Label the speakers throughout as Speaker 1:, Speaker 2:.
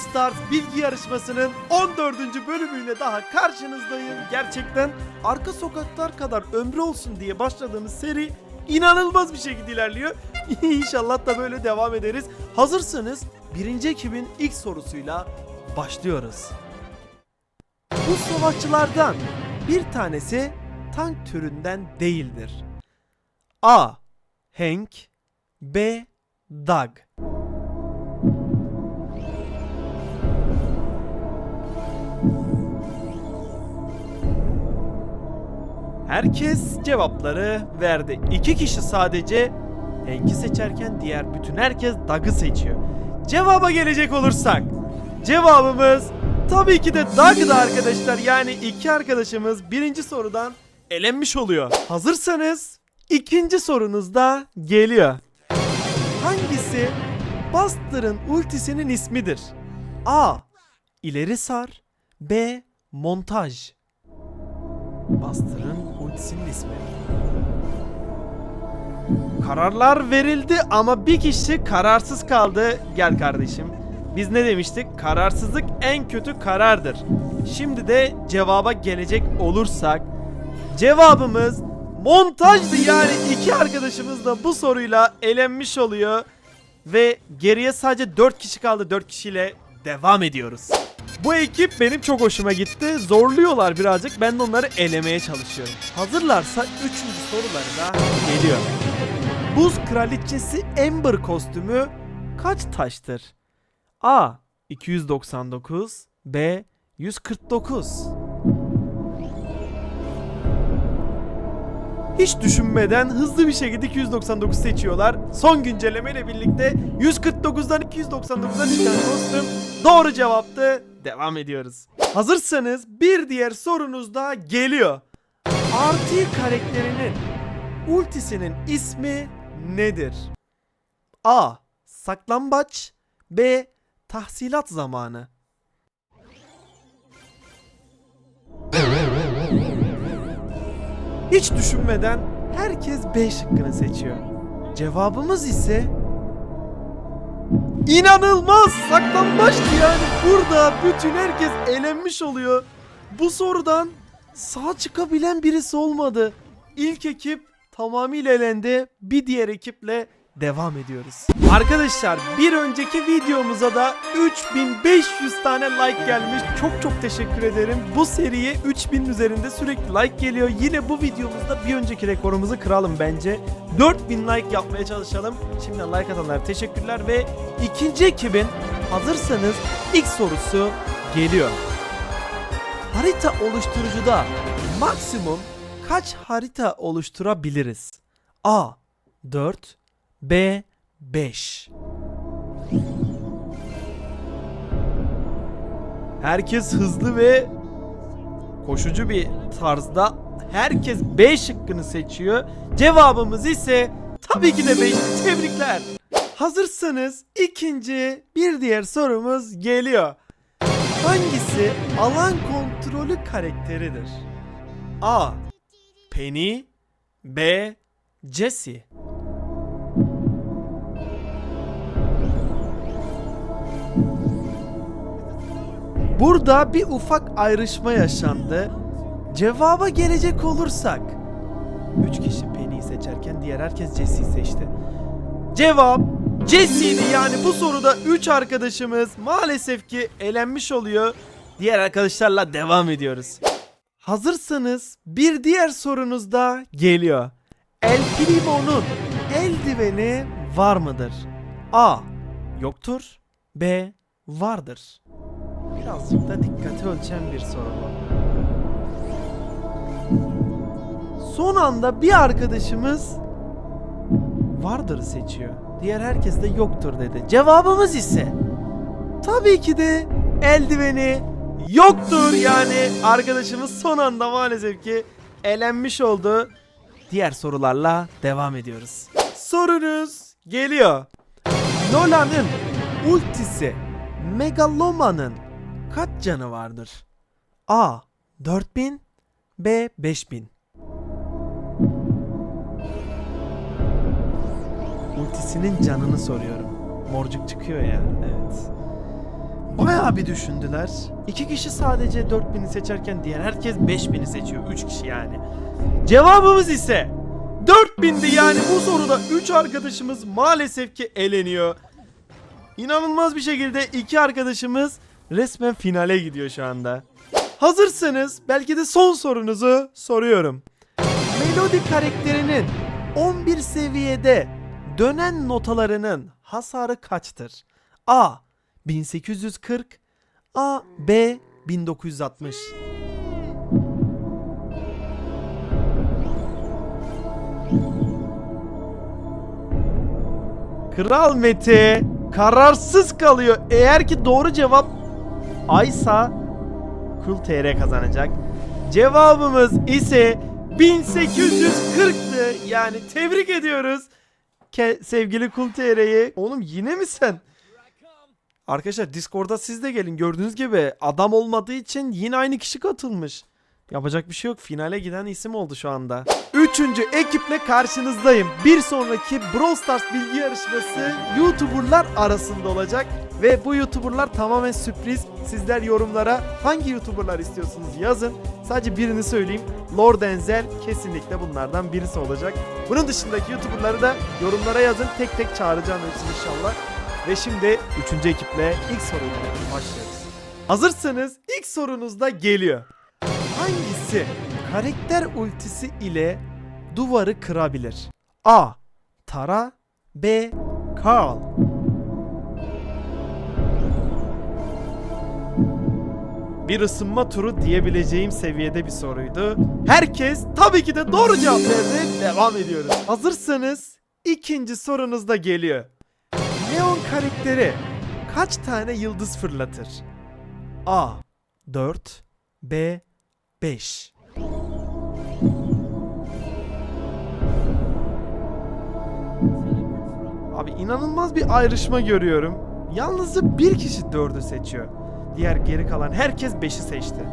Speaker 1: Stars bilgi yarışmasının 14. bölümüyle daha karşınızdayım. Gerçekten arka sokaklar kadar ömrü olsun diye başladığımız seri inanılmaz bir şekilde ilerliyor. İnşallah da böyle devam ederiz. Hazırsanız birinci ekibin ilk sorusuyla başlıyoruz. Bu savaşçılardan bir tanesi tank türünden değildir. A. Hank B. Doug Herkes cevapları verdi. İki kişi sadece Hank'i seçerken diğer bütün herkes Doug'ı seçiyor. Cevaba gelecek olursak cevabımız tabii ki de Doug'dı arkadaşlar. Yani iki arkadaşımız birinci sorudan elenmiş oluyor. Hazırsanız ikinci sorunuz da geliyor. Hangisi Buster'ın ultisinin ismidir? A. İleri sar B. Montaj Buster'ın ultisinin ismi. Kararlar verildi ama bir kişi kararsız kaldı. Gel kardeşim. Biz ne demiştik? Kararsızlık en kötü karardır. Şimdi de cevaba gelecek olursak cevabımız montajdı yani iki arkadaşımız da bu soruyla elenmiş oluyor ve geriye sadece 4 kişi kaldı 4 kişiyle devam ediyoruz. Bu ekip benim çok hoşuma gitti. Zorluyorlar birazcık. Ben de onları elemeye çalışıyorum. Hazırlarsa 3. soruları da geliyor. Buz kraliçesi Amber kostümü kaç taştır? A. 299 B. 149 Hiç düşünmeden hızlı bir şekilde 299 seçiyorlar. Son güncellemeyle birlikte 149'dan 299'a çıkan kostüm doğru cevaptı. Devam ediyoruz. Hazırsanız bir diğer sorunuz da geliyor. RT karakterinin ultisinin ismi nedir? A. Saklambaç B. Tahsilat zamanı Hiç düşünmeden herkes B şıkkını seçiyor. Cevabımız ise İnanılmaz saklambaçtı yani. Burada bütün herkes elenmiş oluyor. Bu sorudan sağ çıkabilen birisi olmadı. İlk ekip tamamıyla elendi. Bir diğer ekiple devam ediyoruz. Arkadaşlar bir önceki videomuza da 3500 tane like gelmiş. Çok çok teşekkür ederim. Bu seriye 3000 üzerinde sürekli like geliyor. Yine bu videomuzda bir önceki rekorumuzu kıralım bence. 4000 like yapmaya çalışalım. Şimdiden like atanlara teşekkürler ve ikinci ekibin hazırsanız ilk sorusu geliyor. Harita oluşturucuda maksimum kaç harita oluşturabiliriz? A. 4 B 5 Herkes hızlı ve koşucu bir tarzda herkes B şıkkını seçiyor. Cevabımız ise tabii ki de 5. Tebrikler. Hazırsanız ikinci bir diğer sorumuz geliyor. Hangisi alan kontrolü karakteridir? A. Penny B. Jessie Burada bir ufak ayrışma yaşandı. Cevaba gelecek olursak 3 kişi Penny'i seçerken diğer herkes Jesse'yi seçti. Cevap Jesse'ydi yani bu soruda 3 arkadaşımız maalesef ki elenmiş oluyor. Diğer arkadaşlarla devam ediyoruz. Hazırsanız bir diğer sorunuz da geliyor. El Primo'nun eldiveni var mıdır? A. Yoktur. B. Vardır. Birazcık da dikkati ölçen bir soru bu. Son anda bir arkadaşımız vardır seçiyor. Diğer herkes de yoktur dedi. Cevabımız ise tabii ki de eldiveni yoktur yani arkadaşımız son anda maalesef ki elenmiş oldu. Diğer sorularla devam ediyoruz. Sorunuz geliyor. Nola'nın ultisi Megaloma'nın kaç canı vardır? A. 4000 B. 5000 Ultisinin canını soruyorum. Morcuk çıkıyor ya. Evet. Baya Bayağı bir düşündüler. İki kişi sadece 4000'i seçerken diğer herkes 5000'i seçiyor. 3 kişi yani. Cevabımız ise 4000'di yani bu soruda 3 arkadaşımız maalesef ki eleniyor. İnanılmaz bir şekilde iki arkadaşımız resmen finale gidiyor şu anda. Hazırsanız belki de son sorunuzu soruyorum. Melodi karakterinin 11 seviyede dönen notalarının hasarı kaçtır? A 1840 A B 1960 Kral Mete kararsız kalıyor. Eğer ki doğru cevap Aysa Kul TR kazanacak. Cevabımız ise 1840'tı. Yani tebrik ediyoruz. Ke- sevgili Kul TR'yi. Oğlum yine mi sen? Arkadaşlar Discord'a siz de gelin. Gördüğünüz gibi adam olmadığı için yine aynı kişi katılmış. Yapacak bir şey yok. Finale giden isim oldu şu anda. Üçüncü ekiple karşınızdayım. Bir sonraki Brawl Stars bilgi yarışması YouTuber'lar arasında olacak. Ve bu YouTuber'lar tamamen sürpriz. Sizler yorumlara hangi YouTuber'lar istiyorsunuz yazın. Sadece birini söyleyeyim. Lord Enzel kesinlikle bunlardan birisi olacak. Bunun dışındaki YouTuber'ları da yorumlara yazın. Tek tek çağıracağım hepsini inşallah. Ve şimdi üçüncü ekiple ilk soruyla başlıyoruz. Hazırsanız ilk sorunuz da geliyor. Hangisi karakter ultisi ile duvarı kırabilir? A. Tara B. Carl Bir ısınma turu diyebileceğim seviyede bir soruydu. Herkes tabii ki de doğru cevap verdi. Devam ediyoruz. Hazırsanız ikinci sorunuz da geliyor. Leon karakteri kaç tane yıldız fırlatır? A. 4 B. 5 Abi inanılmaz bir ayrışma görüyorum. Yalnızca bir kişi 4'ü seçiyor. Diğer geri kalan herkes 5'i seçti.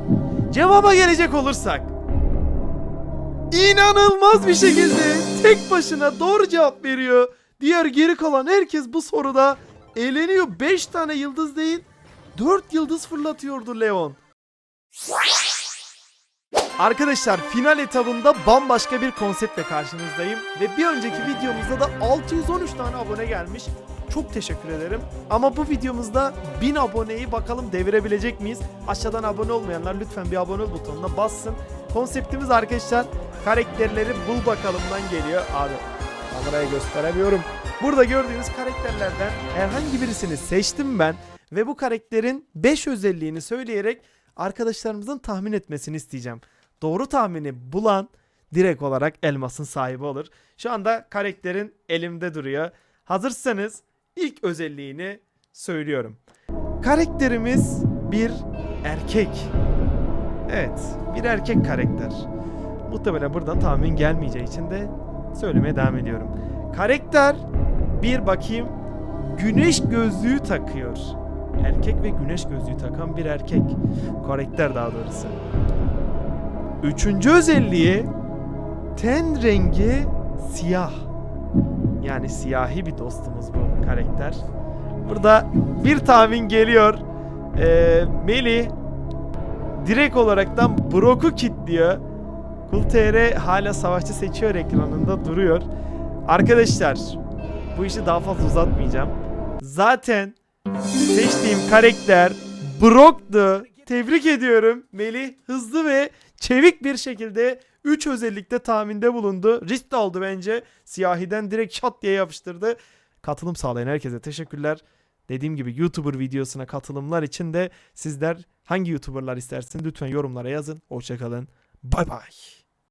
Speaker 1: Cevaba gelecek olursak. İnanılmaz bir şekilde tek başına doğru cevap veriyor. Diğer geri kalan herkes bu soruda eğleniyor. 5 tane yıldız değil 4 yıldız fırlatıyordu Leon. Arkadaşlar final etabında bambaşka bir konseptle karşınızdayım ve bir önceki videomuzda da 613 tane abone gelmiş. Çok teşekkür ederim. Ama bu videomuzda 1000 aboneyi bakalım devirebilecek miyiz? Aşağıdan abone olmayanlar lütfen bir abone ol butonuna bassın. Konseptimiz arkadaşlar karakterleri bul bakalımdan geliyor. Abi kameraya gösteremiyorum. Burada gördüğünüz karakterlerden herhangi birisini seçtim ben ve bu karakterin 5 özelliğini söyleyerek arkadaşlarımızın tahmin etmesini isteyeceğim. Doğru tahmini bulan direkt olarak elmasın sahibi olur. Şu anda karakterin elimde duruyor. Hazırsanız ilk özelliğini söylüyorum. Karakterimiz bir erkek. Evet, bir erkek karakter. Muhtemelen buradan tahmin gelmeyeceği için de söylemeye devam ediyorum. Karakter bir bakayım güneş gözlüğü takıyor. Erkek ve güneş gözlüğü takan bir erkek. Karakter daha doğrusu. Üçüncü özelliği ten rengi siyah. Yani siyahi bir dostumuz bu karakter. Burada bir tahmin geliyor. Ee, Meli direkt olaraktan Brock'u kilitliyor. Kul TR hala savaşçı seçiyor ekranında duruyor. Arkadaşlar bu işi daha fazla uzatmayacağım. Zaten seçtiğim karakter Brock'tu. Tebrik ediyorum. Melih hızlı ve çevik bir şekilde 3 özellikle tahminde bulundu. Risk de aldı bence. Siyahiden direkt şat diye yapıştırdı. Katılım sağlayan herkese teşekkürler. Dediğim gibi YouTuber videosuna katılımlar için de sizler hangi YouTuber'lar istersiniz lütfen yorumlara yazın. Hoşçakalın. Bay bay.